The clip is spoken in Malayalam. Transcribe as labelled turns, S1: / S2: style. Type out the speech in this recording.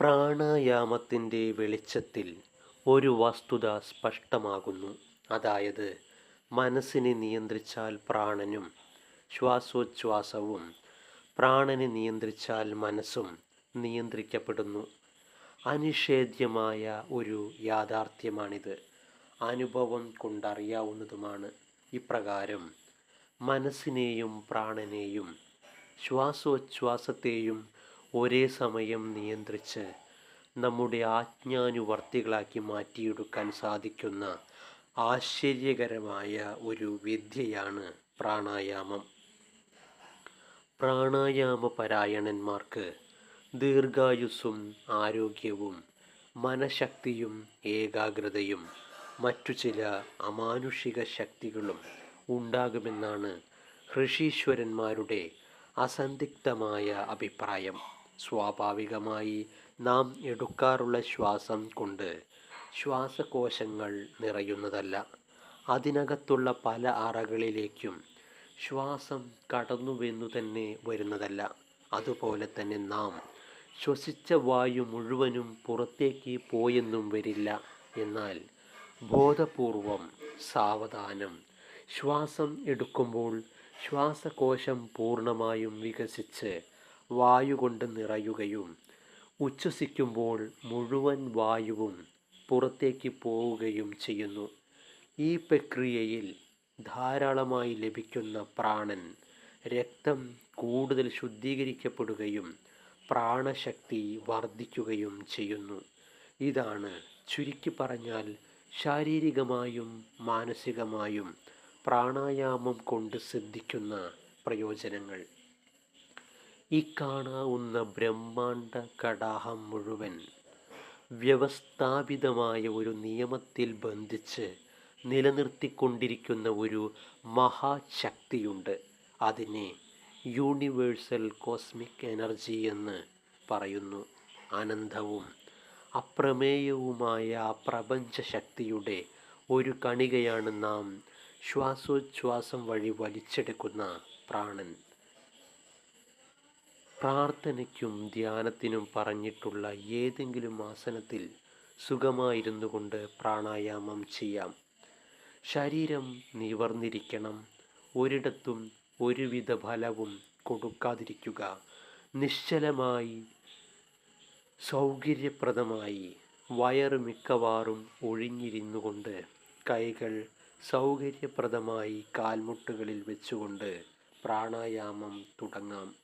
S1: പ്രാണായാമത്തിന്റെ വെളിച്ചത്തിൽ ഒരു വസ്തുത സ്പഷ്ടമാകുന്നു. അതായത് മനസ്സിനെ നിയന്ത്രിച്ചാൽ പ്രാണനും ശ്വാസോച്ഛ്വാസവും പ്രാണനെ നിയന്ത്രിച്ചാൽ മനസ്സും നിയന്ത്രിക്കപ്പെടുന്നു. അനിഷേധ്യമായ ഒരു യാഥാർത്ഥ്യമാണിത്. അനുഭവം കൊണ്ടറിയാവുന്നതുമാണ് ഇപ്രകാരം മനസ്സിനെയും പ്രാണനെയും ശ്വാസോച്ഛ്വാസത്തെയും ഒരേ സമയം നിയന്ത്രിച്ച് നമ്മുടെ ആജ്ഞാനുവർത്തികളാക്കി മാറ്റിയെടുക്കാൻ സാധിക്കുന്ന ആശ്ചര്യകരമായ ഒരു വിദ്യയാണ് പ്രാണായാമം. പ്രാണായാമ പരായണന്മാർക്ക് ദീർഘായുസ്സും ആരോഗ്യവും മനഃശക്തിയും ഏകാഗ്രതയും മറ്റു ചില അമാനുഷിക ശക്തികളും ഉണ്ടാകുമെന്നാണ് ഋഷീശ്വരന്മാരുടെ അസന്ധിഗ്ധമായ അഭിപ്രായം. സ്വാഭാവികമായി നാം എടുക്കാറുള്ള ശ്വാസം കൊണ്ട് ശ്വാസകോശങ്ങൾ നിറയുന്നതല്ല. അതിനകത്തുള്ള പല അറകളിലേക്കും ശ്വാസം കടന്നുവെന്നു തന്നെ വരുന്നതല്ല. അതുപോലെ തന്നെ നാം ശ്വസിച്ച വായു മുഴുവനും പുറത്തേക്ക് പോയെന്നും വരില്ല. എന്നാൽ ബോധപൂർവം സാവധാനം ശ്വാസം എടുക്കുമ്പോൾ ശ്വാസകോശം പൂർണമായും വികസിച്ച് വായു കൊണ്ട് നിറയുകയും ഉച്ഛസിക്കുമ്പോൾ മുഴുവൻ വായുവും പുറത്തേക്ക് പോവുകയും ചെയ്യുന്നു. ഈ പ്രക്രിയയിൽ ധാരാളമായി ലഭിക്കുന്ന പ്രാണൻ രക്തം കൂടുതൽ ശുദ്ധീകരിക്കപ്പെടുകയും പ്രാണശക്തി വർദ്ധിക്കുകയും ചെയ്യുന്നു. ഇതാണ് ചുരുക്കി പറഞ്ഞാൽ ശാരീരികമായും മാനസികമായും പ്രാണായാമം കൊണ്ട് സിദ്ധിക്കുന്ന പ്രയോജനങ്ങൾ. ഈ കാണാവുന്ന ബ്രഹ്മാണ്ട കടാഹം മുഴുവൻ വ്യവസ്ഥാപിതമായ ഒരു നിയമത്തിൽ ബന്ധിച്ച് നിലനിർത്തിക്കൊണ്ടിരിക്കുന്ന ഒരു മഹാശക്തിയുണ്ട്. അതിനെ യൂണിവേഴ്സൽ കോസ്മിക് എനർജി എന്ന് പറയുന്നു. അനന്തവും അപ്രമേയവുമായ പ്രപഞ്ചശക്തിയുടെ ഒരു കണികയാണ് നാം ശ്വാസോച്ഛ്വാസം വഴി വലിച്ചെടുക്കുന്ന പ്രാണൻ. പ്രാർത്ഥനയ്ക്കും ധ്യാനത്തിനും പറഞ്ഞിട്ടുള്ള ഏതെങ്കിലും ആസനത്തിൽ സുഖമായിരുന്നു കൊണ്ട് പ്രാണായാമം ചെയ്യാം. ശരീരം നിവർന്നിരിക്കണം. ഒരിടത്തും ഒരുവിധ ഫലവും കൊടുക്കാതിരിക്കുക. നിശ്ചലമായി സൗകര്യപ്രദമായി വയറ് മിക്കവാറും ഒഴിഞ്ഞിരുന്നു കൊണ്ട് കൈകൾ സൗകര്യപ്രദമായി കാൽമുട്ടുകളിൽ വെച്ചുകൊണ്ട് പ്രാണായാമം തുടങ്ങാം.